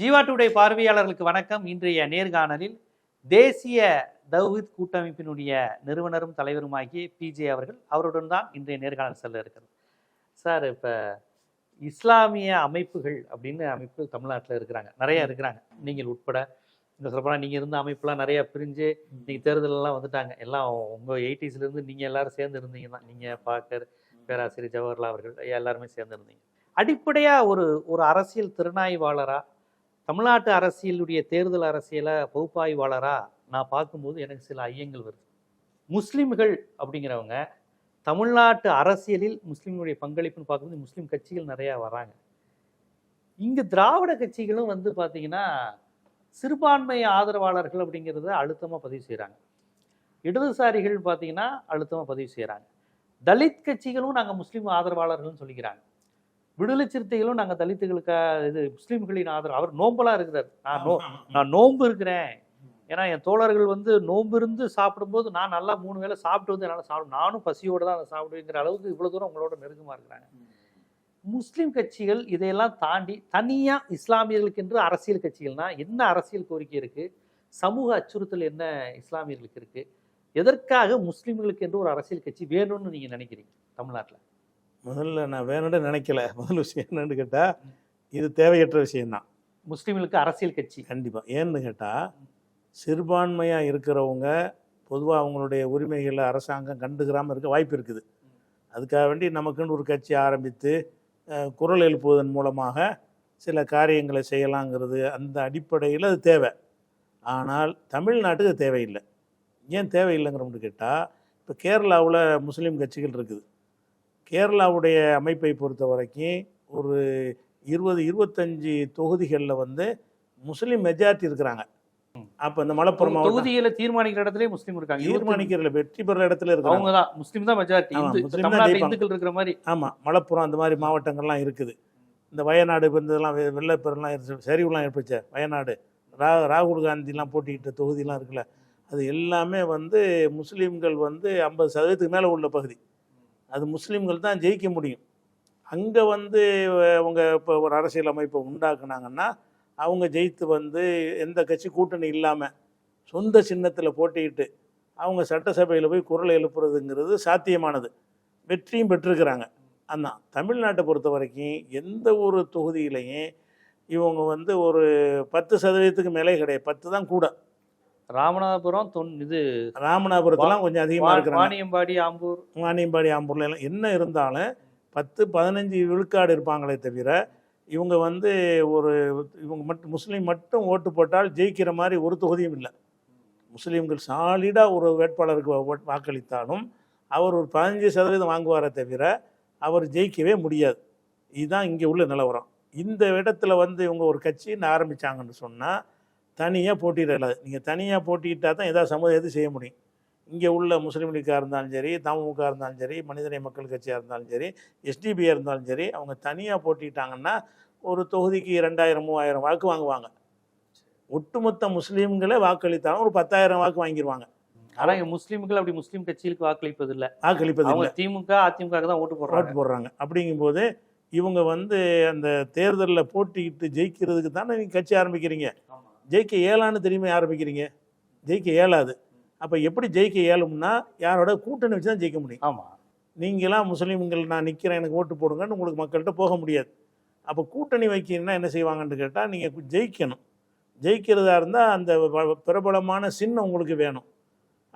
Jeeva today பார்வையாளர்களுக்கு வணக்கம். இன்றைய நேர்காணலில் தேசிய தௌஹித் கூட்டமைப்பினுடைய நிறுவனரும் தலைவருமாகிய பிஜே அவர்கள் அவருடன் தான் இன்றைய நேர்காணல் செல்ல இருக்கிறது. சார் இப்போ இஸ்லாமிய அமைப்புகள் அப்படின்னு அமைப்பு தமிழ்நாட்டில் இருக்கிறாங்க. நிறைய இருக்கிறாங்க. நீங்கள் உட்பட இந்த சொல்லப்போனால் நீங்கள் இருந்த அமைப்புலாம் நிறைய பிரிஞ்சு நீங்கள் தேர்தலெல்லாம் வந்துட்டாங்க. எல்லாம் உங்கள் எயிட்டிஸ்லேருந்து நீங்கள் எல்லாரும் சேர்ந்து இருந்தீங்க தான். நீங்கள் பாக்கர் பேராசிரியர் ஜவஹர்லால் அவர்கள் எல்லாருமே சேர்ந்து இருந்தீங்க. அடிப்படையாக ஒரு ஒரு அரசியல் திறனாய்வாளரா தமிழ்நாட்டு அரசியலுடைய தேர்தல் அரசியலை பகுப்பாய்வாளராக நான் பார்க்கும்போது எனக்கு சில ஐயங்கள் வருது. முஸ்லீம்கள் அப்படிங்கிறவங்க தமிழ்நாட்டு அரசியலில் முஸ்லீம்களுடைய பங்களிப்புன்னு பார்க்கும்போது முஸ்லீம் கட்சிகள் நிறையா வராங்க. இங்கே திராவிட கட்சிகளும் வந்து பார்த்தீங்கன்னா சிறுபான்மை ஆதரவாளர்கள் அப்படிங்கிறத அழுத்தமாக பதிவு செய்கிறாங்க இடதுசாரிகள் பார்த்திங்கன்னா அழுத்தமாக பதிவு செய்கிறாங்க தலித் கட்சிகளும் நாங்கள் முஸ்லீம் ஆதரவாளர்கள்னு சொல்லிக்கிறாங்க. விடுதலை சிறுத்தைகளும் நாங்கள் தலித்துகளுக்கா இது முஸ்லீம்களின் ஆதரவு. அவர் நோம்பலாக இருக்கிறார். நான் நோ நான் நோன்பு இருக்கிறேன். ஏன்னா என் தோழர்கள் வந்து நோன்பு இருந்து சாப்பிடும்போது நான் நல்லா மூணு வேளை சாப்பிட்டு வந்து என்னால் சாப்பிடும் நானும் பசியோடு தான் சாப்பிடுவேங்கிற அளவுக்கு இவ்வளோ தூரம் உங்களோட நெருக்கமாக இருக்கிறாங்க. முஸ்லீம் கட்சிகள் இதையெல்லாம் தாண்டி தனியாக இஸ்லாமியர்களுக்கு என்று அரசியல் கட்சிகள்னா என்ன அரசியல் கோரிக்கை இருக்குது சமூக அச்சுறுத்தல் என்ன இஸ்லாமியர்களுக்கு இருக்குது எதற்காக முஸ்லீம்களுக்கு என்று ஒரு அரசியல் கட்சி வேணும்னு நீங்கள் நினைக்கிறீங்க தமிழ்நாட்டில்? முதல்ல நான் வேணும்னு நினைக்கல? முதல் விஷயம் என்னன்னு கேட்டால் இது தேவையற்ற விஷயம்தான். முஸ்லீம்களுக்கு அரசியல் கட்சி. கண்டிப்பாக ஏன்னு கேட்டால் சிறுபான்மையாக இருக்கிறவங்க பொதுவாக அவங்களுடைய உரிமைகளை அரசாங்கம் கண்டுக்கிறாமல் இருக்க வாய்ப்பு இருக்குது. அதுக்காக வேண்டி நமக்குன்னு ஒரு கட்சி ஆரம்பித்து குரல் எழுப்புவதன் மூலமாக சில காரியங்களை செய்யலாங்கிறது அந்த அடிப்படையில் அது தேவை. ஆனால் தமிழ்நாட்டுக்கு தேவையில்லை. ஏன் தேவையில்லைங்கிறோம்னு கேட்டால் இப்போ கேரளாவில் முஸ்லீம் கட்சிகள் இருக்குது. கேரளாவுடைய அமைப்பை பொறுத்த வரைக்கும் ஒரு இருபது இருபத்தஞ்சி தொகுதிகளில் வந்து முஸ்லீம் மெஜாரிட்டி இருக்கிறாங்க. அப்போ இந்த மலப்புரம் மாவட்டம் தொகுதிகளை தீர்மானிக்கிற இடத்துல முஸ்லீம் இருக்காங்க. இருபத்தி தீர்மானிக்கிறதுல வெற்றி பெற இடத்துல இருக்கிறாங்க. அவங்க தான். முஸ்லீம் தான் மெஜாரிட்டி. இந்துக்கள் இருக்கிற மாதிரி. ஆமாம் மலப்புரம் அந்த மாதிரி மாவட்டங்கள்லாம் இருக்குது. இந்த வயநாடு இதெல்லாம் வெள்ளப்பெருலாம் சரிவுலாம் ஏற்படுச்ச? வயநாடு. ரா ராகுல் காந்திலாம் போட்டிக்கிட்ட தொகுதிலாம் இருக்குல்ல. அது எல்லாமே வந்து முஸ்லீம்கள் வந்து ஐம்பது சதவீதத்துக்கு மேலே உள்ள பகுதி. அது முஸ்லீம்கள் தான் ஜெயிக்க முடியும். அங்கே வந்து அவங்க இப்போ ஒரு அரசியல் அமைப்பை உண்டாக்குனாங்கன்னா அவங்க ஜெயித்து வந்து எந்த கட்சி கூட்டணி இல்லாமல் சொந்த சின்னத்தில் போட்டிக்கிட்டு அவங்க சட்டசபையில் போய் குரல் எழுப்புறதுங்கிறது சாத்தியமானது. வெற்றியும் பெற்றிருக்கிறாங்க. அதான் தமிழ்நாட்டை பொறுத்த வரைக்கும் எந்த ஒரு தொகுதியிலையும் இவங்க வந்து ஒரு பத்து சதவீதத்துக்கு மேலே கிடையாது. பத்து தான் கூட. ராமநாதபுரம் தொன் இது ராமநாதபுரத்தெல்லாம் கொஞ்சம் அதிகமாக இருக்கிறாங்க. வாணியம்பாடி ஆம்பூர். வாணியம்பாடி ஆம்பூர்ல எல்லாம் என்ன இருந்தாலும் பத்து பதினஞ்சு விழுக்காடு இருப்பாங்களே தவிர இவங்க வந்து ஒரு இவங்க மட்டும் முஸ்லீம் மட்டும் ஓட்டு போட்டால் ஜெயிக்கிற மாதிரி ஒரு தொகுதியும் இல்லை. முஸ்லீம்கள் சாலிடாக ஒரு வேட்பாளருக்கு வாக்களித்தாலும் அவர் ஒரு பதினஞ்சு சதவீதம் வாங்குவாரே தவிர அவர் ஜெயிக்கவே முடியாது. இதுதான் இங்கே உள்ள நிலவரம். இந்த இடத்துல வந்து இவங்க ஒரு கட்சின்னு ஆரம்பித்தாங்கன்னு சொன்னால் தனியாக போட்டியிடலாது நீங்கள் தனியாக போட்டியிட்டால் தான் ஏதாவது சமூகம் எது செய்ய முடியும். இங்கே உள்ள முஸ்லீம் லீக்காக இருந்தாலும் சரி தமுக இருந்தாலும் சரி மனிதநேய மக்கள் கட்சியாக இருந்தாலும் சரி எஸ்டிபியாக இருந்தாலும் சரி அவங்க தனியாக போட்டிட்டாங்கன்னா ஒரு தொகுதிக்கு ரெண்டாயிரம் மூவாயிரம் வாக்கு வாங்குவாங்க. ஒட்டுமொத்த முஸ்லீம்களே வாக்களித்தாலும் ஒரு பத்தாயிரம் வாக்கு வாங்கிடுவாங்க ஆனா இங்க முஸ்லீம்கள் அப்படி முஸ்லீம் கட்சிகளுக்கு வாக்களிப்பது இல்ல வாக்களிப்பது அவங்க திமுக அதிமுக தான் ஓட்டு போடுறாங்க. ஓட்டு போடுறாங்க. அப்படிங்கும்போது இவங்க வந்து அந்த தேர்தலில் போட்டியிட்டு ஜெயிக்கிறதுக்கு தானே நீங்கள் கட்சி ஆரம்பிக்கிறீங்க. ஜெயிக்க இயலான்னு தெரியுமா ஆரம்பிக்கிறீங்க ஜெயிக்க இயலாது அப்போ எப்படி ஜெயிக்க இயலும்னா யாரோட கூட்டணி வச்சு தான் ஜெயிக்க முடியும். ஆமா. நீங்களாம் முஸ்லீம்கள் நான் நிற்கிறேன் எனக்கு ஓட்டு போடுங்கன்னு உங்களுக்கு மக்கள்கிட்ட போக முடியாது. அப்போ கூட்டணி வைக்கணும்னா என்ன செய்வாங்கன்னு கேட்டால் நீங்கள் ஜெயிக்கணும். ஜெயிக்கிறதா இருந்தால் அந்த பிரபலமான சின்னம் உங்களுக்கு வேணும்.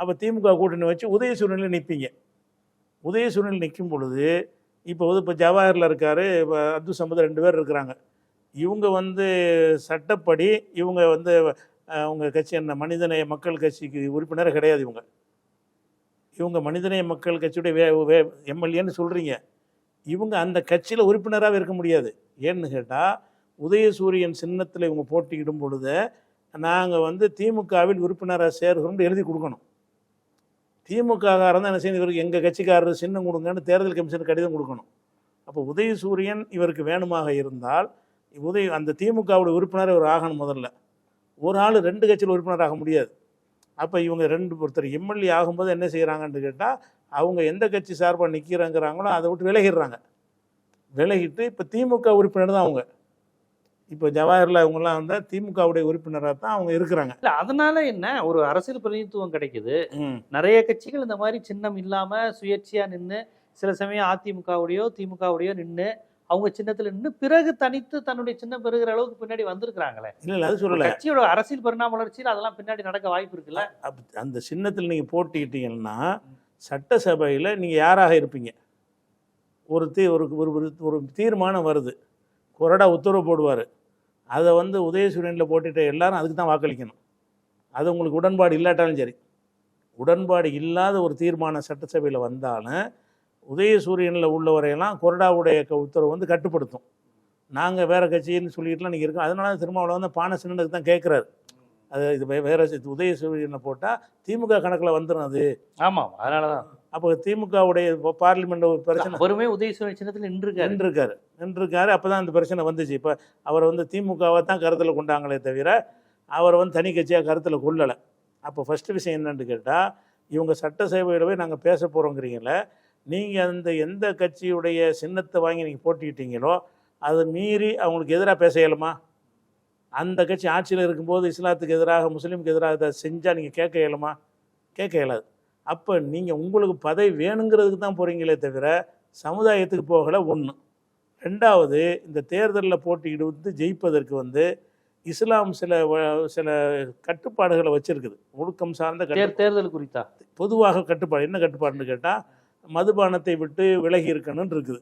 அப்போ திமுக கூட்டணி வச்சு உதயசூரனில் நிற்பீங்க உதயசூரனில் நிற்கும் பொழுது இப்போ வந்து இப்போ ஜவாஹரில் இருக்கார் இப்போ அப்துல் சமத் ரெண்டு பேர் இருக்கிறாங்க. இவங்க வந்து சட்டப்படி இவங்க வந்து அவங்க கட்சி என்ன மனிதநேய மக்கள் கட்சிக்கு உறுப்பினர் கிடையாது இவங்க. இவங்க மனிதநேய மக்கள் கட்சியுடைய வே வே எம்எல்ஏன்னு சொல்கிறீங்க இவங்க அந்த கட்சியில் உறுப்பினராக இருக்க முடியாது. ஏன்னு கேட்டால் உதயசூரியன் சின்னத்தில் இவங்க போட்டியிடும் பொழுது நாங்கள் வந்து திமுகவில் உறுப்பினராக சேர்கிறோம்னு எழுதி கொடுக்கணும். திமுககாரன் தான் என்ன செய்யணும்? இவருக்கு எங்கள் கட்சிக்காரர் சின்னம் கொடுங்கன்னு தேர்தல் கமிஷனுக்கு கடிதம் கொடுக்கணும். அப்போ உதயசூரியன் இவருக்கு வேணுமாக இருந்தால் உதய அந்த திமுகவுடைய உறுப்பினர் இவர் ஆகணும் முதல்ல. ஒரு ஆள் ரெண்டு கட்சியில் உறுப்பினர் ஆக முடியாது. அப்போ இவங்க ரெண்டு ஒருத்தர் எம்எல்ஏ ஆகும்போது என்ன செய்கிறாங்கன்னு கேட்டால் அவங்க எந்த கட்சி சார்பாக நிற்கிறாங்கிறாங்களோ அதை விட்டு விலகிடுறாங்க. விலகிட்டு இப்போ திமுக உறுப்பினர் தான் அவங்க. இப்போ ஜவாஹர்லால் இவங்கெல்லாம் வந்து திமுகவுடைய உறுப்பினராக தான் அவங்க இருக்கிறாங்க. இல்ல அதனால என்ன? ஒரு அரசியல் பிரதிநிதித்துவம் கிடைக்குது. நிறைய கட்சிகள் இந்த மாதிரி சின்னம் இல்லாம சுயேட்சையா நின்று சில சமயம் அதிமுகவுடையோ திமுகவுடையோ நின்று அவங்க சின்னத்துல நின்று பிறகு தனித்து தன்னுடைய சின்னம் பெறுகிற அளவுக்கு பின்னாடி வந்திருக்கிறாங்களே. இல்லை அது சொல்லலை. கட்சியோட அரசியல் பரிணாம வளர்ச்சியில் அதெல்லாம் பின்னாடி நடக்க வாய்ப்பு இருக்குல்ல? அந்த சின்னத்தில் நீங்கள் போட்டிக்கிட்டீங்கன்னா சட்டசபையில் நீங்கள் யாராக இருப்பீங்க? ஒரு தீ ஒரு ஒரு தீர்மானம் வருது. கொறடா உத்தரவு போடுவார். அதை வந்து உதயசூரியனில் போட்டுட்டு எல்லாரும் அதுக்கு தான் வாக்களிக்கணும். அது உங்களுக்கு உடன்பாடு இல்லாட்டாலும் சரி. உடன்பாடு இல்லாத ஒரு தீர்மானம் சட்டசபையில் வந்தாலும் உதயசூரியனில் உள்ளவரையெல்லாம் கொறடாவுடைய க- உத்தரவு வந்து கட்டுப்படுத்தும். நாங்கள் வேறு கட்சின்னு சொல்லிட்டுலாம் நீங்கள் இருக்கோம் அதனால தான் திருமாவளவன் வந்து பானை சின்னத்துக்கு தான் கேட்குறாரு அது இது வேற சி- உதயசூரியனை போட்டால் திமுக கணக்கில் வந்துடும் அது. ஆமா அதனாலதான் அப்போ திமுகவுடைய பார்லிமெண்ட் ஒரு பிரச்சனை. அவருமே உதயசூரியன் சின்னத்துல நின்றுருக்காரு. நின்றுருக்காரு. நின்றுருக்காரு. அப்போ தான் அந்த பிரச்சனை வந்துச்சு. இப்போ அவர் வந்து திமுகவை தான் கருத்தில் கொண்டாங்களே தவிர அவரை வந்து தனி கட்சியாக கருத்தில் கொள்ளலை. அப்போ ஃபஸ்ட்டு விஷயம் என்னன்னு கேட்டால் இவங்க சட்டசபையில் போய் நாங்கள் பேச போகிறோங்கிறீங்கள நீங்கள் அந்த எந்த கட்சியுடைய சின்னத்தை வாங்கி நீங்கள் போட்டிக்கிட்டீங்களோ அதை மீறி அவங்களுக்கு எதிராக பேச இயலுமா? அந்த கட்சி ஆட்சியில் இருக்கும்போது இஸ்லாத்துக்கு எதிராக முஸ்லீமுக்கு எதிராக இதை செஞ்சால் நீங்கள் கேட்க இயலுமா? கேட்க இயலாது. அப்போ நீங்கள் உங்களுக்கு பதவி வேணுங்கிறதுக்கு தான் போகிறீங்களே தவிர சமுதாயத்துக்கு போகலை ஒன்று ரெண்டாவது இந்த தேர்தலில் போட்டியிடுவது ஜெயிப்பதற்கு வந்து இஸ்லாம் சில சில கட்டுப்பாடுகளை வச்சிருக்குது. ஒழுக்கம் சார்ந்த தேர்தல் குறித்தா? பொதுவாக கட்டுப்பாடு. என்ன கட்டுப்பாடுன்னு கேட்டால் மதுபானத்தை விட்டு விலகி இருக்கணும்னு இருக்குது.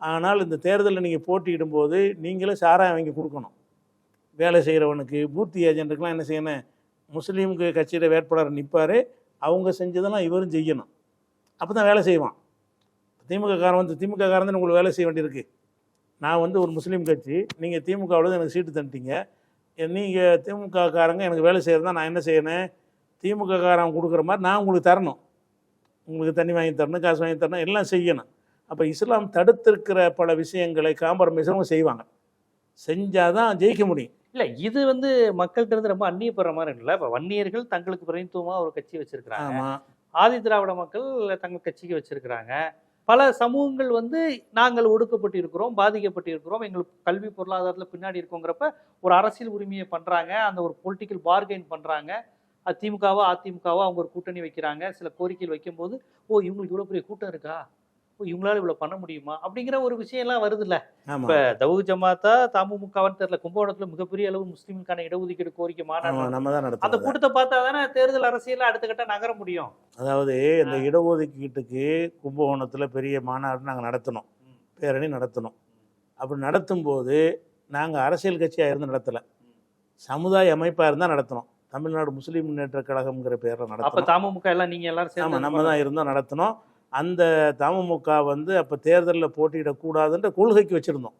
ஆனால் இந்த தேர்தலில் நீங்கள் போட்டியிடும்போது நீங்களே சாராயம் வாங்கி கொடுக்கணும். வேலை செய்கிறவனுக்கு பூத்தி ஏஜென்ட்டுக்கெலாம் என்ன செய்யணும்? முஸ்லீமுக்கு கட்சியில் வேட்பாளர் நிற்பார் அவங்க செஞ்சதெல்லாம் இவரும் செய்யணும். அப்போ தான் வேலை செய்வான். திமுக காரன் வந்து திமுக காரன் தான் உங்களுக்கு வேலை செய்ய வேண்டியிருக்கு. நான் வந்து ஒரு முஸ்லீம் கட்சி. நீங்கள் திமுகவில் எனக்கு சீட்டு தந்துட்டீங்க. நீங்கள் திமுக காரங்க எனக்கு வேலை செய்கிறதா நான் என்ன செய்யணும்? திமுக காரன் கொடுக்குற மாதிரி நான் உங்களுக்கு தரணும். உங்களுக்கு தண்ணி வாங்கி தரணும் காசு வாங்கி தரணும் எல்லாம் செய்யணும். அப்போ இஸ்லாம் தடுத்திருக்கிற பல விஷயங்களை காம்பரமைஸும் செய்வாங்க. செஞ்சால் தான் ஜெயிக்க முடியும். இல்ல இது வந்து மக்கள்கிட்ட இருந்து ரொம்ப அந்நியப்படுற மாதிரி இருக்குல்ல இப்ப வன்னியர்கள் தங்களுக்கு பிரதிநிதித்துவமா ஒரு கட்சி வச்சிருக்கிறாங்க. ஆதி திராவிட மக்கள் தங்கள் கட்சிக்கு வச்சிருக்கிறாங்க. பல சமூகங்கள் வந்து நாங்கள் ஒடுக்கப்பட்டு இருக்கிறோம் பாதிக்கப்பட்டு இருக்கிறோம் எங்களுக்கு கல்வி பொருளாதாரத்துல பின்னாடி இருக்கோங்கிறப்ப ஒரு அரசியல் உரிமையை பண்றாங்க அந்த ஒரு பொலிட்டிக்கல் பார்கெயின் பண்றாங்க. அது திமுகவோ அதிமுகவோ அவங்க ஒரு கூட்டணி வைக்கிறாங்க. சில கோரிக்கைகள் வைக்கும்போது ஓ இவங்களுக்கு இவ்வளவு பெரிய கூட்டம் இருக்கா? ஓ இவங்களால இவ்வளவு பண்ண முடியுமா? அப்படிங்கிற ஒரு விஷயம் எல்லாம் வருதுல்ல இப்ப தவுகு ஜமாத்தா தமுமுகவான்னு தெரியல கும்பகோணத்துல மிகப்பெரிய அளவு முஸ்லீமுக்கான இடஒதுக்கீடு கோரிக்கை மாநாடு நம்ம தான் அந்த கூட்டத்தை பார்த்தா தானே தேர்தல் அரசியல் அடுத்த கட்ட நகர முடியும். அதாவது இந்த இடஒதுக்கீட்டுக்கு கும்பகோணத்தில் பெரிய மாநாடு நாங்கள் நடத்தினோம் பேரணி நடத்தினோம் அப்படி நடத்தும்போது நாங்கள் அரசியல் கட்சியாக இருந்து நடத்தலை. சமுதாய அமைப்பாக இருந்தால் நடத்தினோம் தமிழ்நாடு முஸ்லீம் முன்னேற்ற கழகம்ங்கிற பேரில் அப்ப நடத்தினோம் தமுமுக எல்லாம் நீங்க எல்லாரும் ஆமாம் நம்ம தான் இருந்தோம் நடத்தினோம் அந்த தமுமுக வந்து அப்போ தேர்தலில் போட்டியிடக்கூடாதுன்ற கொள்கைக்கு வச்சுருந்தோம்.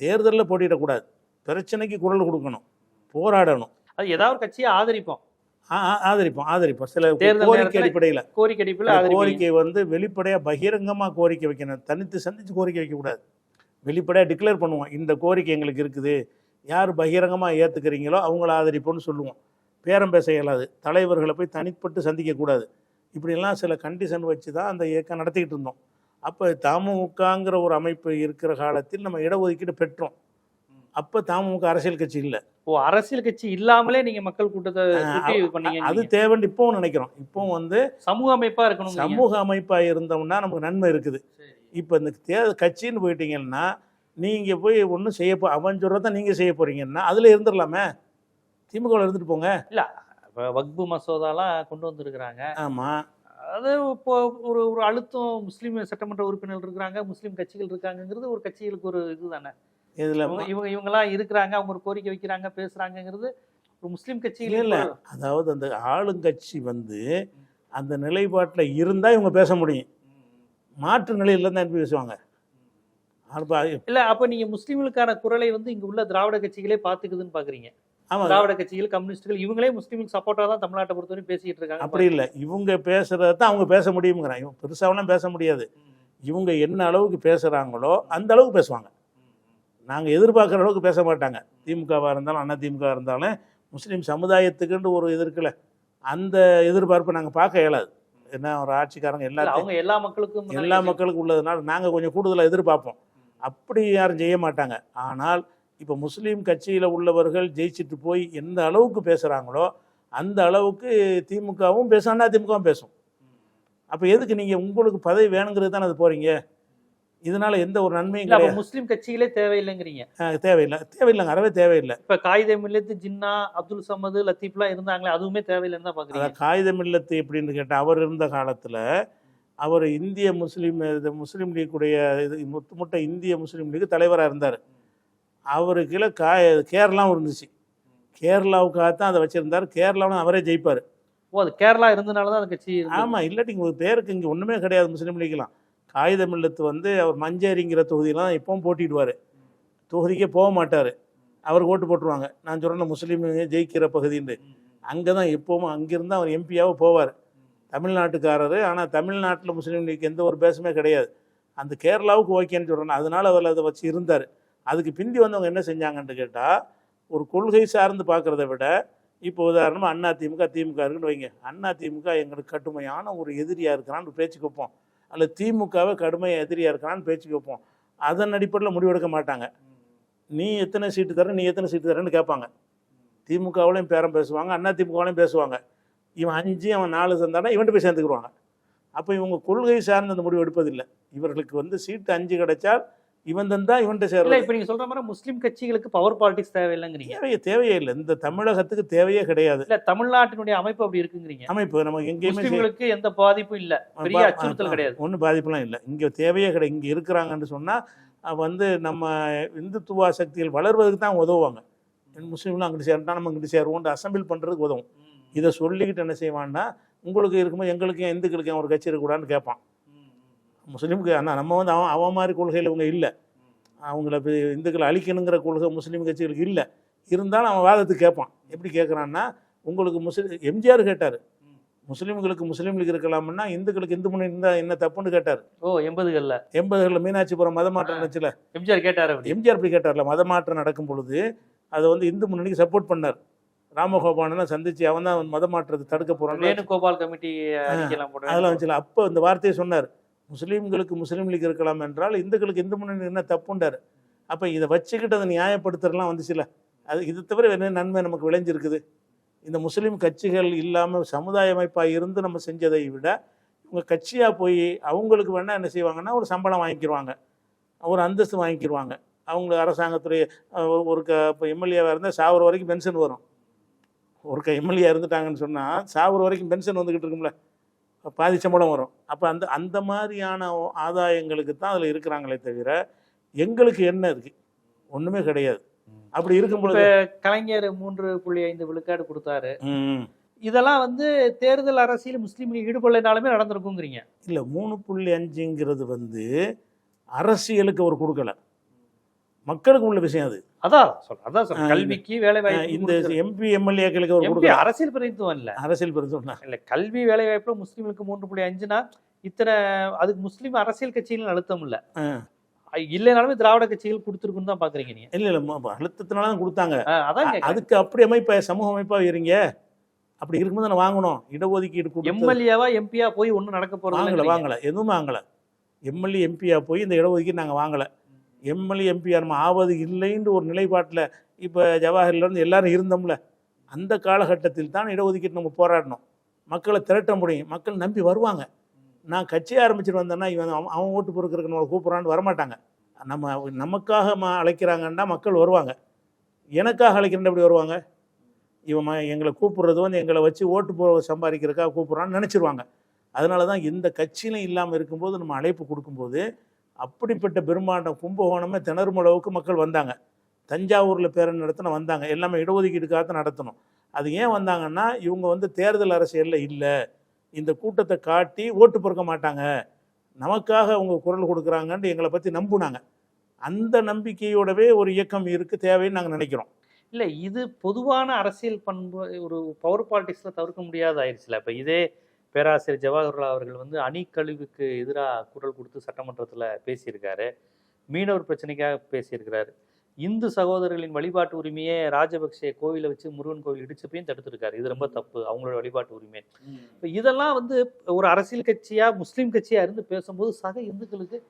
தேர்தலில் போட்டியிடக்கூடாது பிரச்சனைக்கு குரல் கொடுக்கணும். போராடணும். அது ஏதாவது கட்சியை ஆதரிப்போம். ஆதரிப்போம் ஆதரிப்போம். சில கோரிக்கை அடிப்படையில். கோரிக்கை ஆதரிப்பீங்க கோரிக்கை வந்து வெளிப்படையாக பகிரங்கமாக கோரிக்கை வைக்கணும். தனித்து சந்தித்து கோரிக்கை வைக்கக்கூடாது வெளிப்படையாக டிக்ளேர் பண்ணுவோம். இந்த கோரிக்கை எங்களுக்கு இருக்குது. யார் பகிரங்கமாக ஏற்றுக்கிறீங்களோ அவங்கள ஆதரிப்போம்னு சொல்லுவோம். பேரம் பேச இயலாது. தலைவர்களை போய் தனிப்பட்டு சந்திக்கக்கூடாது இப்படியெல்லாம் சில கண்டிஷன் வச்சு தான் அந்த இயக்கம் நடத்திக்கிட்டு இருந்தோம். அப்போ தமுகங்கிற ஒரு அமைப்பு இருக்கிற காலத்தில் நம்ம இடஒதுக்கீடு பெற்றோம். அப்போ தமுக அரசியல் கட்சி இல்லை. ஓ அரசியல் கட்சி இல்லாமலே நீங்க மக்கள் கூட்டத்தை அது. தேவைன்னு இப்போவும் நினைக்கிறோம். இப்போவும் வந்து சமூக அமைப்பா இருக்கணும் சமூக அமைப்பாக இருந்தோம்னா நமக்கு நன்மை இருக்குது. இப்போ இந்த தே கட்சின்னு போயிட்டீங்கன்னா நீங்கள் போய் ஒன்றும் செய்ய போ அவன் சொல்கிறத நீங்கள் செய்ய போகிறீங்கன்னா அதில் இருந்துடலாமே திமுகவில் இருந்துட்டு போங்க. வக்பு மசோதாலாம் கொண்டு வந்திருக்கிறாங்க. ஆமாம் அது இப்போ ஒரு ஒரு அழுத்தம் முஸ்லீம் சட்டமன்ற உறுப்பினர்கள் இருக்கிறாங்க முஸ்லீம் கட்சிகள் இருக்காங்கங்கிறது ஒரு கட்சிகளுக்கு ஒரு இதுதானே. இதில் இவங்க இவங்க இவங்கெல்லாம் இருக்கிறாங்க அவங்க ஒரு கோரிக்கை வைக்கிறாங்க பேசுறாங்கங்கிறது ஒரு முஸ்லீம் இல்லை கட்சிகள் அதாவது அந்த ஆளுங்கட்சி வந்து அந்த நிலைப்பாட்டில் இருந்தால் இவங்க பேச முடியும். மாற்று நிலையில் தான் பேசுவாங்க? இல்ல அப்ப நீங்க முஸ்லீம்களுக்கான குரலை வந்து இங்க உள்ள திராவிட கட்சிகளே பாத்துக்குதுன்னு பாக்குறீங்க. ஆமாம் திராவிட கட்சிகள் கம்யூனிஸ்டுகள் இவங்களே முஸ்லீமுக்கு சப்போர்ட்டா தான் தமிழ்நாட்டை பொறுத்தவரை பேசிட்டு இருக்காங்க. அப்படி இல்லை. இவங்க பேசுகிறத தான் அவங்க பேச முடியுங்கிறான் இவங்க பெருசாவெல்லாம் பேச முடியாது. இவங்க என்ன அளவுக்கு பேசுகிறாங்களோ அந்த அளவுக்கு பேசுவாங்க. நாங்கள் எதிர்பார்க்குற அளவுக்கு பேச மாட்டாங்க. திமுகவாக இருந்தாலும் அண்ணா திமுக இருந்தாலும் முஸ்லீம் சமுதாயத்துக்குன்னு ஒரு இது இருக்குல்ல அந்த எதிர்பார்ப்பை நாங்கள் பார்க்க இயலாது. என்ன ஒரு ஆட்சிக்காரங்க எல்லாத்தையும் அவங்க எல்லா மக்களுக்கும் எல்லா மக்களுக்கும் உள்ளதுனால நாங்கள் கொஞ்சம் கூடுதலாக எதிர்பார்ப்போம். அப்படி யாரும் செய்ய மாட்டாங்க. ஆனால் இப்போ முஸ்லீம் கட்சியில் உள்ளவர்கள் ஜெயிச்சிட்டு போய் எந்த அளவுக்கு பேசுகிறாங்களோ அந்த அளவுக்கு திமுகவும் பேசும் திமுகவும் பேசும். அப்போ எதுக்கு நீங்கள் உங்களுக்கு பதவி வேணுங்கிறது தானே அது போகிறீங்க இதனால எந்த ஒரு நன்மையும் இல்ல முஸ்லீம் கட்சிகளே தேவையில்லைங்கிறீங்க. தேவையில்லை தேவையில்லைங்க அறவே தேவையில்லை. இப்ப காகித மில்லத்து ஜின்னா அப்துல் சமது லத்தீப்லாம் இருந்தாங்களே அதுவுமே தேவையில்லைன்னு தான் அதாவது காகிதம் இல்லத்து எப்படின்னு கேட்டால் அவர் இருந்த காலத்தில் அவர் இந்திய முஸ்லீம் முஸ்லீம் லீக்குடைய இது முத்து முட்டை இந்திய முஸ்லீம் லீக் தலைவராக இருந்தார். அவருக்குள்ள கா கேரளாவும் இருந்துச்சு. கேரளாவுக்காக தான் அதை வச்சுருந்தார். கேரளாவும் அவரே ஜெயிப்பார். ஓ அது கேரளா இருந்தனால தான் அந்த கட்சி. ஆமாம் இல்லாட்டி இங்கே ஒரு பேருக்கு இங்கே ஒன்றுமே கிடையாது முஸ்லீம் லீக்லாம். காகிதம் இல்லத்து வந்து அவர் மஞ்சேரிங்கிற தொகுதியெலாம் இப்பவும் போட்டிடுவார் தொகுதிக்கே போக மாட்டார். அவருக்கு ஓட்டு போட்டுருவாங்க. நான் சொல்கிறேன் முஸ்லீம் ஜெயிக்கிற பகுதின்னு. அங்கே தான் எப்பவும் அங்கிருந்து அவர் எம்பியாவும் போவார். தமிழ்நாட்டுக்காரரு ஆனால் தமிழ்நாட்டில் முஸ்லீம் லீக் எந்த ஒரு பேசுமே கிடையாது. அந்த கேரளாவுக்கு ஓகேன்னு சொல்கிறேன் அதனால அவர் அதை வச்சு இருந்தார். அதுக்கு பிந்தி வந்தவங்க என்ன செஞ்சாங்கன்னு கேட்டால் ஒரு கொள்கை சார்ந்து பார்க்குறத விட இப்போ உதாரணமாக அண்ணா திமுக திமுக இருக்குன்னு வைங்க. அண்ணா திமுக எங்களுக்கு கடுமையான ஒரு எதிரியாக இருக்கிறான்னு பேச்சு வைப்போம். அல்ல திமுகவை கடுமையாக எதிரியாக இருக்கிறான்னு பேச்சு வைப்போம். அதன் அடிப்படையில் முடிவெடுக்க மாட்டாங்க. நீ எத்தனை சீட்டு தர நீ எத்தனை சீட்டு தரேன்னு கேட்பாங்க. திமுகவிலையும் பேரம் பேசுவாங்க அண்ணா திமுகவிலையும் பேசுவாங்க. இவன் அஞ்சு அவன் நாலு தந்தானா இவன்ட்டு போய் சேர்ந்துக்குருவாங்க அப்போ இவங்க கொள்கை சார்ந்து அந்த முடிவு எடுப்பதில்லை. இவர்களுக்கு வந்து சீட்டு அஞ்சு கிடைச்சால் இவன் தந்தா இவன்ட்ட இல்ல சேர்றது இப்ப நீங்க சொல்ற மாதிரி முஸ்லீம் கட்சிகளுக்கு பவர் பாலிடிக்ஸ் தேவையில்லைங்கிறீங்க. தேவையே தேவையே இல்லை. இந்த தமிழகத்துக்கு தேவையே கிடையாது. இல்ல தமிழ்நாட்டினுடைய அமைப்பு அப்படி இருக்குங்கிறீங்க. அமைப்பு நமக்கு எங்கேயுமே முஸ்லிம்களுக்கு எந்த பாதிப்பும் இல்ல. பெரிய அச்சுறுத்தல் கிடையாது. ஒன்றும் பாதிப்புலாம் இல்லை. இங்கே தேவையே கிடையாது இங்கே இருக்கிறாங்கன்னு சொன்னால் வந்து நம்ம இந்துத்துவா சக்திகள் வளர்வதற்கு தான் உதவுவாங்க. முஸ்லீம்லாம் அங்கிட்டு சேரட்டா நம்ம இங்கிட்டு சேருவோம் அசம்பிள் பண்ணுறதுக்கு உதவும். இதை சொல்லிக்கிட்டு என்ன செய்வான்னா உங்களுக்கு இருக்கும்போது எங்களுக்கு இந்துக்களுக்கு ஒரு கட்சி இருக்கக்கூடாதுன்னு கேட்பான். முஸ்லீமுக்கு ஆனால் நம்ம வந்து அவன் அவன் மாதிரி கொள்கையில் இவங்க இல்லை. அவங்கள இந்துக்களை அழிக்கணுங்கிற கொள்கை முஸ்லீம் கட்சிகளுக்கு இல்லை. இருந்தாலும் அவன் வாதத்துக்கு கேட்பான் எப்படி கேட்குறான்னா உங்களுக்கு முஸ்லீம் எம்ஜிஆர் கேட்டார். முஸ்லீம்களுக்கு முஸ்லீம் லீக் இருக்கலாம்னா இந்துக்களுக்கு இந்து முன்னணி இருந்தால் என்ன தப்புன்னு கேட்டார். ஓ எண்பதுகள்ல. எண்பதுகளில் மீனாட்சிபுரம் மத மாற்றம் நடந்துச்சுல. எம்ஜிஆர் கேட்டாரு எம்ஜிஆர் அப்படி கேட்டார்ல மத மாற்றம் நடக்கும் பொழுது அதை வந்து இந்து முன்னணிக்கு சப்போர்ட் பண்ணார். ராமகோபாலனை சந்திச்சு அவன் தான் மத மாற்றத்தை தடுக்க போறான்னு வேணுகோபால் கமிட்டி அதெல்லாம் வந்துச்சுல. அப்போ இந்த வார்த்தையை சொன்னார். முஸ்லீம்களுக்கு முஸ்லீம் லீக் இருக்கலாம் என்றால் இந்துக்களுக்கு இந்து முன்னணி என்ன தப்புண்டார்? அப்போ இதை வச்சுக்கிட்டு அதை நியாயப்படுத்துறலாம் வந்துச்சுல. அது இது தவிர என்ன நன்மை நமக்கு விளைஞ்சிருக்குது? இந்த முஸ்லீம் கட்சிகள் இல்லாமல் சமுதாய அமைப்பாக இருந்து நம்ம செஞ்சதை விட இவங்க கட்சியாக போய் அவங்களுக்கு வேணால் என்ன செய்வாங்கன்னா ஒரு சம்பளம் வாங்கிக்கிடுவாங்க ஒரு அந்தஸ்து வாங்கிக்கிடுவாங்க அவங்க அரசாங்கத்துறை ஒரு- ஒரு க இப்போ எம்எல்ஏவாக இருந்தால் சாவர வரைக்கும் பென்ஷன் வரும். ஒரு க எம்எல்ஏ இருந்துட்டாங்கன்னு சொன்னால் சாவர வரைக்கும் பென்ஷன் வந்துக்கிட்டு இருக்கும்ல. பாதி சம்பளம் வரும். அப்போ அந்த அந்த மாதிரியான ஆதாயங்களுக்கு தான் அதில் இருக்கிறாங்களே தவிர எங்களுக்கு என்ன இருக்குது ஒன்றுமே கிடையாது. அப்படி இருக்கும் பொழுது கலைஞர் மூன்று புள்ளி ஐந்து விழுக்காடு கொடுத்தாரு. இதெல்லாம் வந்து தேர்தல் அரசியல் முஸ்லீம்கள் ஈடுபடலைனாலுமே நடந்திருக்குங்கிறீங்க. இல்லை மூணு புள்ளி அஞ்சுங்கிறது வந்து அரசியலுக்கு அவர் கொடுக்கல. மக்களுக்கு உள்ள விஷயம் அது. அதான் சொல்றேன் அதான் சொல்றேன் கல்விக்கு வேலை இந்த எம்பி எம்எல்ஏக்களுக்கு கொடுக்கல அரசியல் பிரதிநிதித்துவம் இல்ல. அரசியல் பெருசு இல்ல கல்வி வேலை வாய்ப்புல முஸ்லீம்களுக்கு மூன்று புள்ளி அஞ்சுனா இத்தனை அதுக்கு முஸ்லீம் அரசியல் கட்சிகள் அழுத்தம் இல்ல இல்லைனாலுமே திராவிட கட்சிகள் கொடுத்துருக்குன்னு தான் பாக்குறீங்க நீங்க. இல்லை இல்லை அழுத்தத்தினால தான் கொடுத்தாங்க. ஆ, அதான். அதுக்கு அப்படி அமைப்பா சமூக அமைப்பாக இருங்க. அப்படி இருக்கும்போது நான் வாங்கணும். இடஒதுக்கீடு எம்எல்ஏவா எம்பியா போய் ஒண்ணும் நடக்க வாங்கலை இல்லைங்கிறீங்க. வாங்கலை எதுவும் வாங்கலை. எம்எல்ஏ எம்பியா போய் இந்த இடஒதுக்கீடு நாங்கள் வாங்கலை. எம்எல்ஏ எம்பியா நம்ம ஆவது இல்லைன்ற ஒரு நிலைப்பாட்டில் இப்போ ஜவஹர்லேருந்து எல்லாரும் இருந்தோம்ல அந்த காலகட்டத்தில் தான் இடஒதுக்கீடு நம்ம போராடணும். மக்களை திரட்ட முடியும். மக்கள் நம்பி வருவாங்க. நான் கட்சி ஆரம்பிச்சுட்டு வந்தேன்னா இவன் அவன் அவன் ஓட்டு பொறுக்கிறதுக்கு நம்மளை கூப்பிட்றான்னு வரமாட்டாங்க. நம்ம நமக்காக ம அழைக்கிறாங்கன்னா மக்கள் வருவாங்க. எனக்காக அழைக்கிறேன் எப்படி வருவாங்க. இவன் எங்களை கூப்பிட்றது வந்து எங்களை வச்சு ஓட்டு போ சம்பாதிக்கிறதுக்காக கூப்பிட்றான்னு நினச்சிருவாங்க. அதனால தான் எந்த கட்சியிலும் இல்லாமல் இருக்கும்போது நம்ம அழைப்பு கொடுக்கும்போது அப்படிப்பட்ட பெருமாண்டம் கும்பகோணமே திணறும் அளவுக்கு மக்கள் வந்தாங்க. தஞ்சாவூரில் பேரணி நடத்தின வந்தாங்க. எல்லாமே இடஒதுக்கீடுக்காக நடத்தணும். அது ஏன் வந்தாங்கன்னா இவங்க வந்து தேர்தல் அரசியலில் இல்லை. இந்த கூட்டத்தை காட்டி ஓட்டு பொறுக்க மாட்டாங்க. நமக்காக அவங்க குரல் கொடுக்குறாங்கன்னு எங்களை பற்றி நம்புனாங்க. அந்த நம்பிக்கையோடவே ஒரு இயக்கம் இருக்குது தேவைன்னு நாங்கள் நினைக்கிறோம். இல்லை இது பொதுவான அரசியல் பண்பு ஒரு பவர் பாலிட்டிக்ஸில் தவிர்க்க முடியாத ஆயிடுச்சுல இப்போ இதே பேராசிரியர் ஜவஹர்லால் அவர்கள் வந்து அணிக்கழிவுக்கு எதிராக குரல் கொடுத்து சட்டமன்றத்தில் பேசியிருக்காரு. மீனவர் பிரச்சனைக்காக பேசியிருக்கிறாரு. இந்து சகோதரர்களின் வழிபாட்டு உரிமையை ராஜபக்சே கோவிலை வச்சு முருகன் கோவில் இடிச்சப்பையும் தடுத்திருக்காரு. இது ரொம்ப தப்பு. அவங்களோட வழிபாட்டு உரிமை. இப்போ இதெல்லாம் வந்து ஒரு அரசியல் கட்சியா முஸ்லீம் கட்சியா இருந்து பேசும்போது சக இந்துக்களுக்கு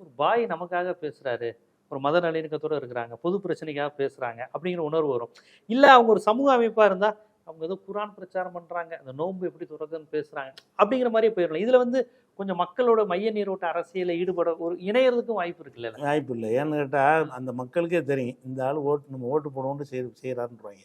ஒரு பாய் நமக்காக பேசுறாரு. ஒரு மத நல்லிணக்கத்தோட இருக்கிறாங்க. பொது பிரச்சனைக்காக பேசுறாங்க. அப்படிங்கிற உணர்வு வரும். இல்லை அவங்க ஒரு சமூக அமைப்பா இருந்தா அவங்க ஏதோ குரான் பிரச்சாரம் பண்றாங்க. அந்த நோன்பு எப்படி துறக்குன்னு பேசுறாங்க. அப்படிங்கிற மாதிரியே போயிடலாம். இதுல வந்து கொஞ்சம் மக்களோட மைய நீரோட்ட அரசியல ஈடுபட ஒரு இணையறதுக்கும் வாய்ப்பு இருக்குல்ல வாய்ப்பு இல்லை. ஏன்னு கேட்டால் அந்த மக்களுக்கே தெரியும். இந்த ஆள் ஓட்டு நம்ம ஓட்டு போடணும்னு செய் செய்கிறாருன்றவாங்க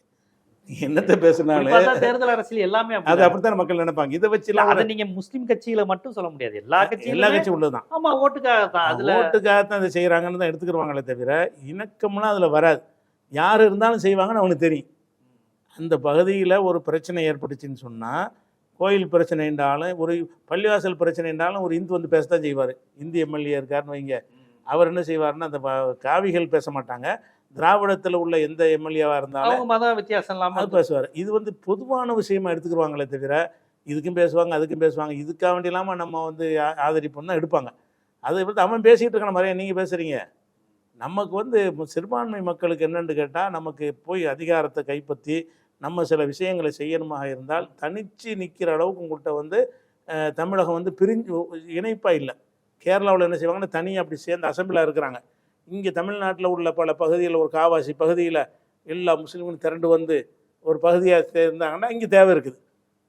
என்னத்தை இப்படி பேசுனாலே பார்த்தா தேர்தல் அரசியல் எல்லாமே அது. அப்படித்தான் மக்கள் நினைப்பாங்க. இதை வச்சுலாம் அதை நீங்க முஸ்லிம் கட்சியில மட்டும் சொல்ல முடியாது. எல்லா எல்லா கட்சியிலும் கட்சியும் உள்ளதுதான். ஆமா ஓட்டுக்காக தான். அதுல ஓட்டுக்காகத்தான் இதை செய்கிறாங்கன்னு தான் எடுத்துக்கிடுவாங்களே தவிர இணக்கம்லாம் அதில் வராது. யார் இருந்தாலும் செய்வாங்கன்னு அவனுக்கு தெரியும். அந்த பகுதியில் ஒரு பிரச்சனை ஏற்பட்டுச்சுன்னு சொன்னால் கோயில் பிரச்சனை என்றாலும் ஒரு பள்ளிவாசல் பிரச்சனை என்றாலும் ஒரு இந்து வந்து பேசத்தான் செய்வார். இந்து எம்எல்ஏ இருக்காருன்னு வைங்க. அவர் என்ன செய்வாருன்னா அந்த காவிகள் பேச மாட்டாங்க. திராவிடத்தில் உள்ள எந்த எம்எல்ஏவாக இருந்தாலும் மத வித்தியாசம் இல்லாம அது பேசுவார். இது வந்து பொதுவான விஷயமா எடுத்துக்கிடுவாங்களே தவிர இதுக்கும் பேசுவாங்க அதுக்கும் பேசுவாங்க. இதுக்காக வேண்டி இல்லாமல் நம்ம வந்து ஆதரிப்போம் தான் எடுப்பாங்க. அதை வந்து அவன் பேசிகிட்டு இருக்கான மாதிரியா நீங்கள் பேசுகிறீங்க நமக்கு வந்து சிறுபான்மை மக்களுக்கு என்னன்னு கேட்டால் நமக்கு போய் அதிகாரத்தை கைப்பற்றி நம்ம சில விஷயங்களை செய்யணுமாக இருந்தால் தனிச்சு நிற்கிற அளவுக்கு உங்கள்கிட்ட வந்து தமிழகம் வந்து பிரிஞ்சு இணைப்பாக இல்லை. கேரளாவில் என்ன செய்வாங்கன்னா தனியாக அப்படி சேர்ந்து அசம்பிளாக இருக்கிறாங்க. இங்கே தமிழ்நாட்டில் உள்ள பல பகுதியில் ஒரு காவாசி பகுதியில் எல்லா முஸ்லீம்களும் திரண்டு வந்து ஒரு பகுதியாக சேர்ந்தாங்கன்னா இங்கே தேவை இருக்குது.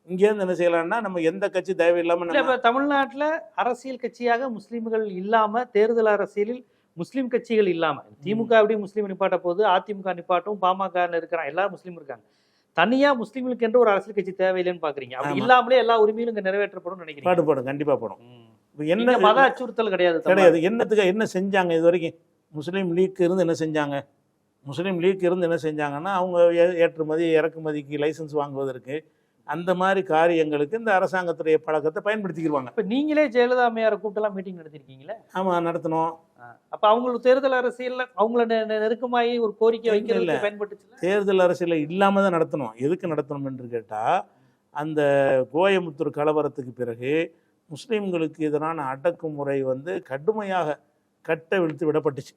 இங்கேருந்து என்ன செய்யலாம்னா நம்ம எந்த கட்சி தேவையில்லாமல் இப்ப தமிழ்நாட்டுல அரசியல் கட்சியாக முஸ்லிம்கள் இல்லாம தேர்தல் அரசியலில் முஸ்லிம் கட்சிகள் இல்லாம திமுக அப்படி முஸ்லீம் நிப்பாட்ட போது அதிமுக நிப்பாட்டும் பாமக இருக்கிறாங்க எல்லாரும் முஸ்லீம் இருக்காங்க. தனியா முஸ்லிம்களுக்கு என்று ஒரு அரசியல் கட்சி தேவையில்லைன்னு பாக்குறீங்க. அப்படி. இல்லாமலே எல்லா உரிமையிலும் இங்க நிறைவேற்றப்படும் நினைக்கிறீங்க. பாடு போடும். கண்டிப்பாக போடும் என்ன மத அச்சுறுத்தல் கிடையாது கிடையாது. என்னத்துக்கு என்ன செஞ்சாங்க இது வரைக்கும்? முஸ்லீம் லீக் இருந்து என்ன செஞ்சாங்க? முஸ்லீம் லீக் இருந்து என்ன செஞ்சாங்கன்னா அவங்க ஏற்றுமதி இறக்குமதிக்கு லைசன்ஸ் வாங்குவதற்கு அந்த மாதிரி காரியங்களுக்கு இந்த அரசாங்கத்துடைய பழக்கத்தை பயன்படுத்திக்கிடுவாங்க இப்ப நீங்களே ஜெயலலிதா அம்மையார கூட்டெல்லாம் மீட்டிங் நடத்திருக்கீங்களே? ஆமாம் நடத்தணும் அப்ப அவங்களுக்கு தேர்தல் அரசியல்ல அவங்கள நெ- நெ- நெருக்கமாயி ஒரு கோரிக்கை இல்ல. பயன்பட்டுச்சுல? தேர்தல் அரசியலை இல்லாமல் தான் நடத்தணும். எதுக்கு நடத்தணும் என்று கேட்டால் அந்த கோயமுத்தூர் கலவரத்துக்கு பிறகு முஸ்லீம்களுக்கு எதிரான அடக்குமுறை வந்து கடுமையாக கட்ட விழுத்து விடப்பட்டுச்சு.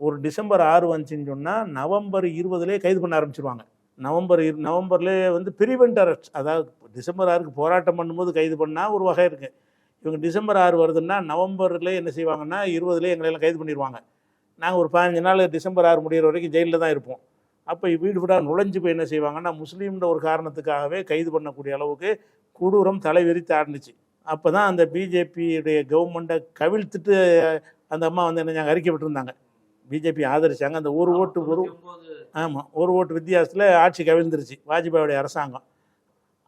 ஒரு டிசம்பர் ஆறு வந்துச்சுன்னு சொன்னால் நவம்பர் இருபதுலேயே கைது பண்ண ஆரம்பிச்சிருவாங்க. நவம்பர் நவம்பர்லேயே வந்து பிரிவெண்ட் அரெஸ்ட் அதாவது டிசம்பர் ஆறுக்கு போராட்டம் பண்ணும்போது கைது பண்ணால் ஒரு வகை இருக்குது இவங்க டிசம்பர் ஆறு வருதுன்னா நவம்பர்லேயே என்ன செய்வாங்கன்னா இருபதுலேயே எங்களை எல்லாம் கைது பண்ணிடுவாங்க நாங்கள் ஒரு பதினஞ்சு நாள் டிசம்பர் ஆறு முடியிற வரைக்கும் ஜெயிலில் தான் இருப்போம். அப்போ வீடு வீடாக நுழைஞ்சு போய் என்ன செய்வாங்கன்னா முஸ்லீம்ன்ற ஒரு காரணத்துக்காகவே கைது பண்ணக்கூடிய அளவுக்கு கொடூரம் தலைவிரித்து ஆரம்பிச்சு அப்போ தான் அந்த பிஜேபியுடைய கவர்மெண்ட்டை கவிழ்த்துட்டு அந்த அம்மா வந்து என்ன அறிக்கை விட்டுருந்தாங்க. பிஜேபி ஆதரிச்சாங்க. அந்த ஒரு ஓட்டு ஒரு ஆமாம் ஒரு ஓட்டு வித்தியாசத்தில் ஆட்சி கவிழ்ந்துருச்சு. வாஜ்பாயோடைய அரசாங்கம்.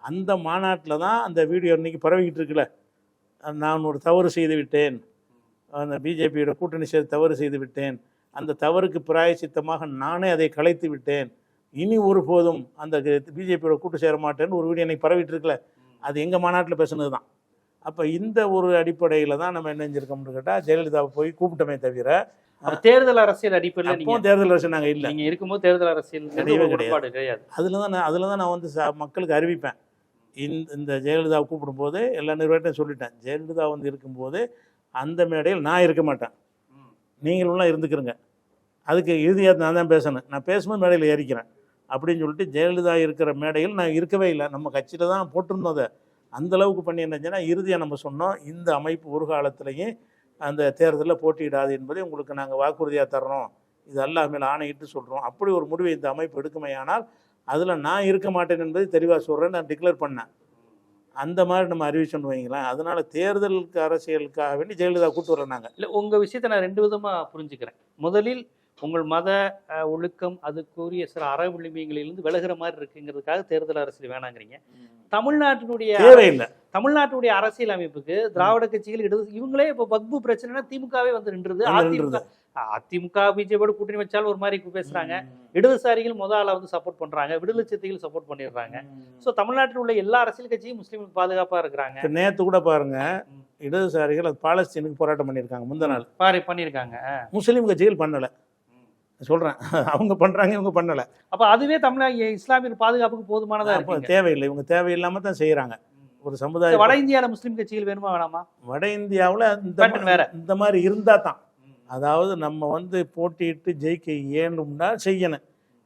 அந்த மாநாட்டில் தான் அந்த வீடியோ இன்னைக்கு பரவிக்கிட்டு இருக்குல்ல. நான் ஒரு தவறு செய்து விட்டேன். அந்த பிஜேபியோட கூட்டணி சேர்த்து தவறு செய்து விட்டேன். அந்த தவறுக்கு பிராயச்சித்தமாக நானே அதை கலைத்து விட்டேன். இனி ஒருபோதும் அந்த பிஜேபியோட கூட்டு சேர மாட்டேன்னு ஒரு வீடியோ இன்னைக்கு பரவிட்டு இருக்குல்ல அது எங்கள் மாநாட்டில் பேசுனது தான் அப்போ இந்த ஒரு அடிப்படையில் தான் நம்ம என்ன செஞ்சிருக்கோம்னு கேட்டால் ஜெயலலிதாவை போய் கூப்பிட்டோமே தவிர தேர்தல் அரசியல் அடிப்படையில் தேர்தல் அரசு நாங்கள் இல்லை. நீங்க இருக்கும்போது தேர்தல் அரசியல் கிடையவே கிடையாது. அதில் தான் நான் அதில் தான் நான் வந்து ச- மக்களுக்கு அறிவிப்பேன். இந்த இந்த ஜெயலலிதாவை கூப்பிடும்போது எல்லா நிறுவனத்தையும் சொல்லிட்டேன். ஜெயலலிதா வந்து இருக்கும்போது அந்த மேடையில் நான் இருக்க மாட்டேன். நீங்களும்லாம் இருந்துக்கிறங்க அதுக்கு இறுதியாக நான் தான் பேசணும். நான் பேசும்போது மேடையில் ஏறிக்கிறேன். அப்படின்னு சொல்லிட்டு ஜெயலலிதா இருக்கிற மேடையில் நான் இருக்கவே இல்லை. நம்ம கட்சியில் தான் போட்டிருந்தோம் அதை. அந்த அளவுக்கு பண்ணி என்னச்சுன்னா இறுதியாக நம்ம சொன்னோம். இந்த அமைப்பு ஒரு காலத்திலையும் அந்த தேர்தலில் போட்டியிடாது என்பதை உங்களுக்கு நாங்கள் வாக்குறுதியாக தர்றோம். இது எல்லாமே ஆணையிட்டு சொல்கிறோம் அப்படி ஒரு முடிவை இந்த அமைப்பு எடுக்குமையானால் அதில் நான் இருக்க மாட்டேன் என்பதை தெளிவாக சொல்கிறேன் நான் டிக்ளேர் பண்ணேன். அந்த மாதிரி நம்ம அறிவிச்சோன்னு வைங்களேன் அதனால் தேர்தலுக்கு அரசியலுக்காக வேண்டி ஜெயலலிதா கூட்டு வரல நாங்கள் இல்ல உங்க விஷயத்தை நான் ரெண்டு விதமா புரிஞ்சுக்கிறேன். முதலில் உங்கள் மத ஒழுக்கம் அதுக்குரிய சில அற விளிம்பியங்களிலிருந்து விலகுற மாதிரி இருக்குங்கிறதுக்காக தேர்தல் அரசியல் வேணாங்கிறீங்க. தமிழ்நாட்டினுடைய தேவையில்லை. தமிழ்நாட்டுடைய அரசியல் அமைப்புக்கு திராவிட கட்சிகள் இடது இவங்களே இப்போ பக்பு பிரச்சனைனா திமுகவே வந்து நின்றுது அதிமுக. அதிமுக பிஜேபியோட கூட்டணி வச்சாலும் ஒரு மாதிரி பேசுறாங்க. இடதுசாரிகள் முத ஆளா வந்து சப்போர்ட் பண்றாங்க. விடுதலை சிறுத்தைகள் சப்போர்ட் பண்ணிடுறாங்க. சோ தமிழ்நாட்டில் உள்ள எல்லா அரசியல் கட்சியும் முஸ்லீமுக்கு பாதுகாப்பா இருக்கிறாங்க. நேற்று கூட பாருங்க. இடதுசாரிகள் அது பாலஸ்தீனுக்கு போராட்டம் பண்ணியிருக்காங்க. முந்த நாள். பாரு பண்ணியிருக்காங்க. முஸ்லீம் கட்சிகள் பண்ணலை. சொல்கிறேன் அவங்க பண்ணுறாங்க இவங்க பண்ணலை. அப்ப அதுவே தமிழக இஸ்லாமிய பாதுகாப்புக்கு போதுமானதா அப்போ இருக்கு தேவையில்லை. இவங்க தேவையில்லாமல் தான் செய்கிறாங்க ஒரு சமுதாய வட இந்தியால முஸ்லீம் கட்சிகள் வேணுமா வேணாமா? வட இந்தியாவில் இந்த வேற. இந்த மாதிரி இருந்தால் தான் அதாவது நம்ம வந்து போட்டியிட்டு ஜெயிக்க இயலும்னா செய்யணும்.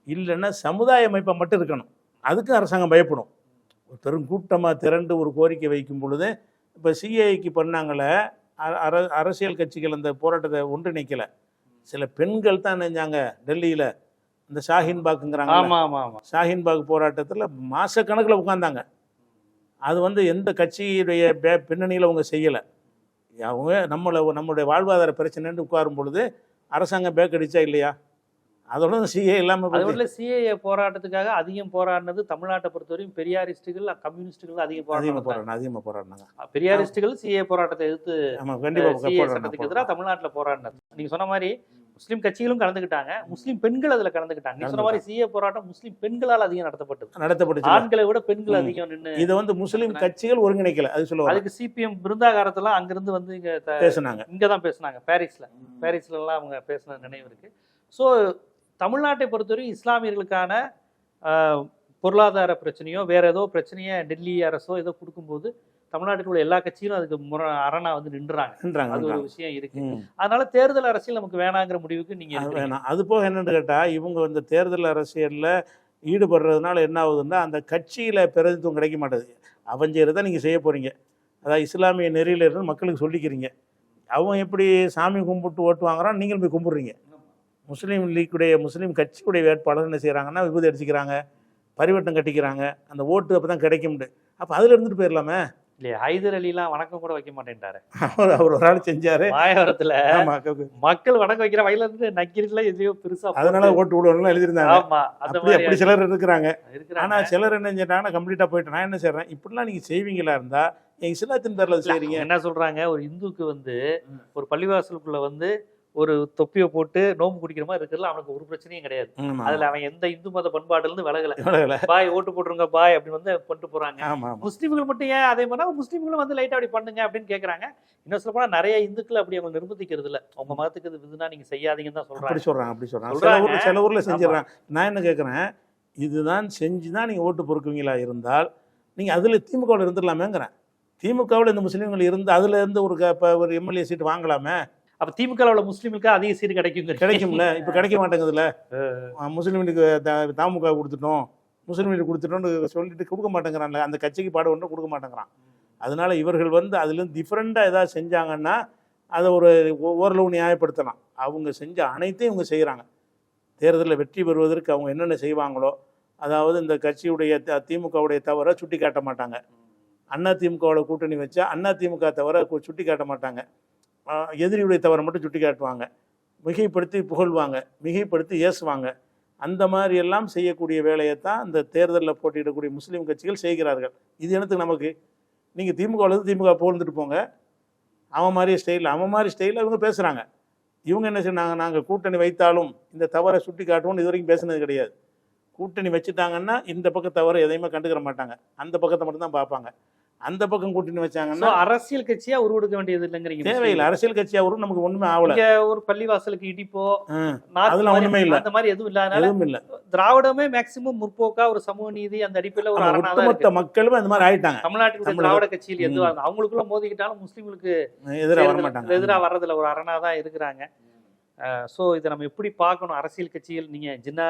இல்லைன்னா சமுதாய அமைப்பை மட்டும் இருக்கணும். அதுக்கும் அரசாங்கம் பயப்படும். ஒரு பெரும் கூட்டமாக திரண்டு ஒரு கோரிக்கை வைக்கும் பொழுது இப்போ சிஏஐக்கு பண்ணாங்களே அர அரசியல் கட்சிகள் அந்த போராட்டத்தை ஒன்றிணைக்கலை. சில பெண்கள் தான் நினைஞ்சாங்க டெல்லியில். இந்த ஷாஹின் பாக்குங்கிறாங்க ஆமா ஆமா ஆமா. ஷாஹின் பாக் போராட்டத்தில் மாசக்கணக்கில் உட்கார்ந்தாங்க. அது வந்து எந்த கட்சியுடைய பின்னணியில் அவங்க செய்யலை. அவங்க நம்மளை நம்மளுடைய வாழ்வாதார பிரச்சனைன்னு உட்காரும் பொழுது அரசாங்கம் பேக் அடிச்சா இல்லையா? அதோட சிஏ இல்லாமல் மட்டும் சிஏஏ போராட்டத்துக்காக அதிகம் போராடினது தமிழ்நாட்டை பொறுத்தவரையும் பெரியாரிஸ்டுகள் கம்யூனிஸ்டுகள் அதிகம் போராட்டம் போராடினா அதிகமாக போராடினாங்க. பெரியாரிஸ்டுகள் சிஏ போராட்டத்தை எதிர்த்து கண்டிப்பாக சட்டத்துக்கு எதிராக தமிழ்நாட்டுல போராடினது. நீங்க சொன்ன மாதிரி முஸ்லீம் கட்சிகளும் கலந்துக்கிட்டாங்க முஸ்லீம் பெண்கள் அதுல கலந்துக்கிட்டாங்க சொன்ன மாதிரி சிஏ போராட்டம் முஸ்லீம் பெண்களால் அதிகம் நடத்தப்பட்டது. நடத்தப்பட்டுச்சு. ஆண்களை விட பெண்கள். அதிகம் நின்னு இதை வந்து முஸ்லீம் கட்சிகள் ஒருங்கிணைக்கல. அது சொல்லுவாங்க அதுக்கு சிபிஎம் பிருந்தாகாரத்தெல்லாம் அங்கிருந்து வந்து இங்க பேசுனாங்க. இங்க தான் பேசுனாங்க. பாரிஸ்ல. பாரிஸ்ல எல்லாம் அவங்க பேசின நினைவு இருக்கு. ஸோ தமிழ்நாட்டை பொறுத்தவரை இஸ்லாமியர்களுக்கான ஆஹ், பொருளாதார பிரச்சனையோ வேற ஏதோ பிரச்சனையை டெல்லி அரசோ ஏதோ கொடுக்கும்போது தமிழ்நாட்டில் உள்ள எல்லா கட்சியிலும் அதுக்கு முற அரணா வந்து நின்றுறாங்க நின்றாங்க அது ஒரு நின்றாங்க. விஷயம் இருக்கு. அதனால தேர்தல் அரசியல் நமக்கு வேணாங்கிற முடிவுக்கு நீங்க. வேணாம். அது போக என்னன்னு கேட்டால் இவங்க வந்து தேர்தல் அரசியலில் ஈடுபடுறதுனால என்ன ஆகுதுன்னா அந்த கட்சியில் பிரதித்துவம் கிடைக்க மாட்டேது. அவன் செய்கிறத நீங்கள் செய்ய போகிறீங்க அதாவது இஸ்லாமிய நெறியில இருந்து மக்களுக்கு சொல்லிக்கிறீங்க. அவன் எப்படி சாமி கும்பிட்டு ஓட்டு வாங்குறான் நீங்களும் போய் கும்பிட்றீங்க. முஸ்லீம் லீக்குடைய முஸ்லீம் கட்சியுடைய வேட்பாளர் என்ன செய்கிறாங்கன்னா விபூதி அடிச்சுக்கிறாங்க பரிவட்டம் கட்டிக்கிறாங்க. அந்த ஓட்டு அப்போ தான் கிடைக்கும்னு. அப்போ அதில் இருந்துட்டு போயிடலாமே இல்லையா ஹைதர் அலிலாம் வணக்கம் கூட வைக்க மாட்டேன்ட்டாரு. அவர் அவர் ஒரு ஆள் செஞ்சாரு. மாயவரத்துல மக்கள் வணக்கம் வைக்கிற வயல இருந்து நக்கீரில எதையோ பெருசா அதனால ஓட்டு விடுவாங்கன்னு எழுதியிருந்தாங்க. ஆமா அப்படி அப்படி சிலர் இருக்கிறாங்க. ஆனா சிலர் என்ன செஞ்சிட்டாங்கன்னா கம்ப்ளீட்டா போயிட்டு நான் என்ன செய்றேன்? இப்படிலாம் நீங்க செய்வீங்களா இருந்தா என் இஸ்லாத்தின் பேர்ல அது செய்றீங்க. என்ன சொல்றாங்க? ஒரு இந்துக்கு வந்து ஒரு பள்ளிவாசலுக்குள்ள வந்து ஒரு தொப்பியை போட்டு நோம்பு குடிக்கிற மாதிரி இருக்கிறதுல அவனுக்கு ஒரு பிரச்சனையும் கிடையாது. அதுல அவன் எந்த இந்து மத பண்பாடுல இருந்து விலகல. பாய் ஓட்டு போட்டுருங்க பாய் அப்படின்னு வந்து பண்ணிட்டு போறாங்க. முஸ்லீம்கள் மட்டும் ஏன் அதே மாதிரி முஸ்லீம்களும் வந்து லைட்டா அப்படி பண்ணுங்க அப்படின்னு கேக்குறாங்க. இன்னும் சொல்ல போனா நிறைய இந்துக்கள் அப்படி அவங்க நிர்பந்திக்கிறது இல்ல. உங்க மதத்துக்கு இது விதுனா நீங்க செய்யாதீங்கன்னு தான் சொல்றாங்க. அப்படி சொல்றாங்க அப்படி சொல்றாங்க. சில. ஊர்ல செஞ்சிடறாங்க. நான் என்ன கேட்கறேன் இதுதான் செஞ்சுதான் நீங்க ஓட்டு பொறுக்குவீங்களா இருந்தால் நீங்க அதுல திமுகவில் இருந்துடலாமேங்கிறேன். திமுகவில் இந்த முஸ்லீம்கள் இருந்து அதுல இருந்து ஒரு இப்ப ஒரு எம்எல்ஏ சீட் வாங்கலாமே? அப்ப திமுக உள்ள முஸ்லீமுக்கு அதிக சீட்டு கிடைக்கும் கிடைக்கும்ல. இப்ப கிடைக்க மாட்டேங்குதுல்ல முஸ்லீம்களுக்கு த- தாமுக கொடுத்துட்டோம். முஸ்லீம்களுக்கு கொடுத்துட்டோம்னு சொல்லிட்டு கொடுக்க மாட்டேங்கிறான்ல. அந்த கட்சிக்கு பாடு ஒன்றும் கொடுக்க மாட்டேங்கிறான். அதனால இவர்கள் வந்து அதுலேருந்து டிஃப்ரெண்ட்டாக ஏதாவது செஞ்சாங்கன்னா அதை ஒரு ஓரளவு நியாயப்படுத்தலாம். அவங்க செஞ்ச அனைத்தையும் இவங்க செய்கிறாங்க தேர்தலில் வெற்றி பெறுவதற்கு அவங்க என்னென்ன செய்வாங்களோ அதாவது இந்த கட்சியுடைய திமுகவுடைய தவறை சுட்டி காட்ட மாட்டாங்க. அண்ணா திமுகவோட கூட்டணி வச்சா அண்ணா திமுக தவிர சுட்டி காட்ட மாட்டாங்க. எதிரியுடைய தவறை மட்டும் சுட்டி காட்டுவாங்க மிகைப்படுத்தி புகழ்வாங்க. மிகைப்படுத்தி ஏசுவாங்க. அந்த மாதிரி எல்லாம் செய்யக்கூடிய வேலையை தான் இந்த தேர்தலில் போட்டியிடக்கூடிய முஸ்லீம் கட்சிகள் செய்கிறார்கள். இது எனக்கு நமக்கு? நீங்கள் திமுகவிலேருந்து திமுக புகழ்ந்துட்டு போங்க. அவன் மாதிரி ஸ்டைலில் அவன் மாதிரி ஸ்டைலில் இவங்க பேசுகிறாங்க இவங்க என்ன செய்யறாங்க நாங்கள் கூட்டணி வைத்தாலும் இந்த தவறை சுட்டி காட்டுவோம்னு இது வரைக்கும் பேசுனது கிடையாது. கூட்டணி வச்சுட்டாங்கன்னா இந்த பக்கம் தவறை எதையுமே கண்டுக்கிற மாட்டாங்க. அந்த பக்கத்தை மட்டும்தான் பார்ப்பாங்க. அந்த பக்கம் கூட்டணி So, வச்சாங்கன்னா அரசியல் கட்சியா உருவெடுக்க வேண்டியது இல்லைங்கிறீங்க தேவையில்லை அரசியல் கட்சியாக வரும் நமக்கு ஒன்றுமே ஆகலை. ஒரு பள்ளிவாசலுக்கு இடிப்போ அதெல்லாம் ஒண்ணுமே இல்ல. அந்த மாதிரி எதுவும் இல்லாதனால எதுவும் இல்லை. திராவிடமே மேக்சிமம் முற்போக்கா ஒரு சமூக நீதி அந்த அடிப்படையில ஒரு ஒட்டுமொத்த மக்களும் அந்த மாதிரி ஆயிட்டாங்க. தமிழ்நாட்டுக்கு திராவிட கட்சியில் எதுவா ம். இருந்தாலும் அவங்களுக்குள்ள மோதிக்கிட்டாலும் முஸ்லீம்களுக்கு எதிராக வர மாட்டாங்க. எதிராக வர்றதுல ஒரு அரணா தான் இருக்கிறாங்க. ஸோ இதை நம்ம எப்படி பார்க்கணும்? அரசியல் கட்சிகள் நீங்க சின்ன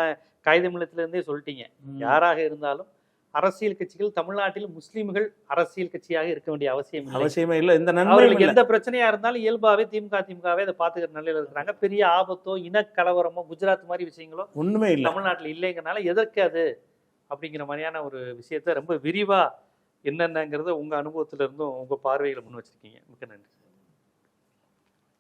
காகிதமில்லத்துல இருந்தே சொல்லிட்டீங்க. யாராக இருந்தாலும் அரசியல் கட்சிகள் தமிழ்நாட்டில் முஸ்லீம்கள் அரசியல் கட்சியாக இருக்க வேண்டிய அவசியம் இல்லை. அவசியமே இல்லை. இந்த அவர்களுக்கு எந்த பிரச்சனையா இருந்தாலும் இயல்பாவே திமுக திமுகவே அதை பாத்துக்கிற நிலையில இருக்கிறாங்க. பெரிய ஆபத்தோ இனக்கலவரமோ குஜராத் மாதிரி விஷயங்களோ ஒண்ணுமே இல்லை. தமிழ்நாட்டில் இல்லைங்கிறனால எதற்கு அது அப்படிங்கிற மாதிரியான ஒரு விஷயத்த ரொம்ப விரிவா என்னென்னங்கிறத உங்க அனுபவத்துல இருந்தும் உங்க பார்வைகளை முன் வச்சிருக்கீங்க. மிக்க நன்றி.